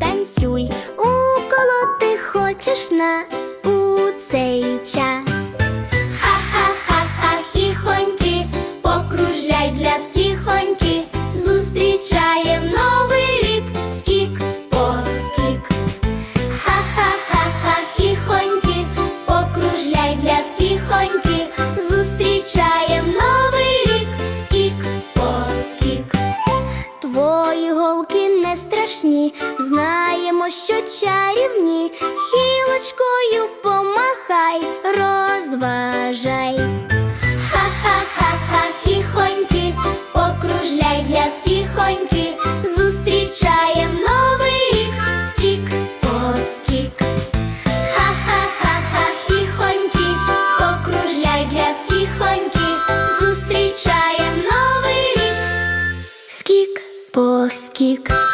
танцюй, уколоти хочеш нас у цей час. Ха-ха-ха-ха, хіхоньки, покружляй для втіхоньки, зустрічаєм новий рік, скік, поскік. Ха-ха-ха-ха, хіхоньки, покружляй для втіхоньки, Твої голки не страшні, знаємо, що чарівні, хілочкою помахай, розважай. Ха-ха-ха-ха, хіхоньки, покружляй для втіхоньки, зустрічаєм новий рік, скік, поскік. Ха-ха-ха-ха, хіхоньки, покружляй для втіхоньки, зустрічаєм